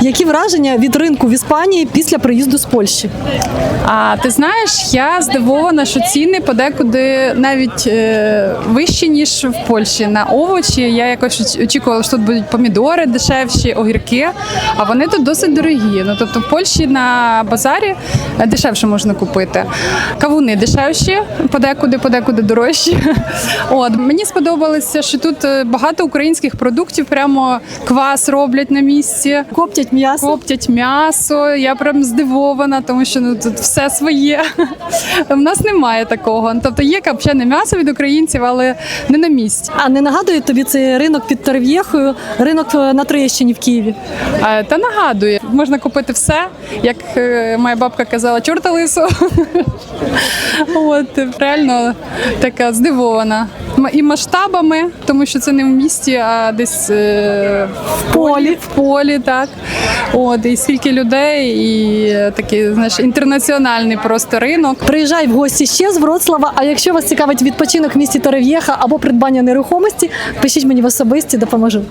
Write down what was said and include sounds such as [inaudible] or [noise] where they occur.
Які враження від ринку в Іспанії після приїзду з Польщі? А ти знаєш, я здивована, що ціни подекуди навіть е, вищі ніж в Польщі на овочі. Я якось очікувала, що тут будуть помідори дешевші, огірки, а вони тут досить дорогі. Ну тобто в Польщі на базарі дешевше можна купити. Кавуни дешевші, подекуди, подекуди дорожчі. [laughs] От мені сподобалося, що тут е, багато українських продуктів, прямо квас роблять на місці. Коптять м'ясо. Коптять м'ясо. Я прям здивована, тому що ну тут все своє. [laughs] У нас немає такого. Тобто є копчене м'ясо від українців, але не на місці. А не нагадує тобі цей ринок під Терев'єхою, ринок е, на Троєщині в Києві? Е, Та нагадує, можна купити все, як е, моя бабка казала, чорта лису. [laughs] От реально така здивована. І масштабами, тому що це не в місті, а десь е, в полі, в полі, так. От, і скільки людей, і е, такий, знаєш, інтернаціональний просто ринок. Приїжджай в гості ще з Вроцлава. А якщо вас цікавить відпочинок в місті Терев'єха або придбання нерухомості, пишіть мені в особисті, допоможу.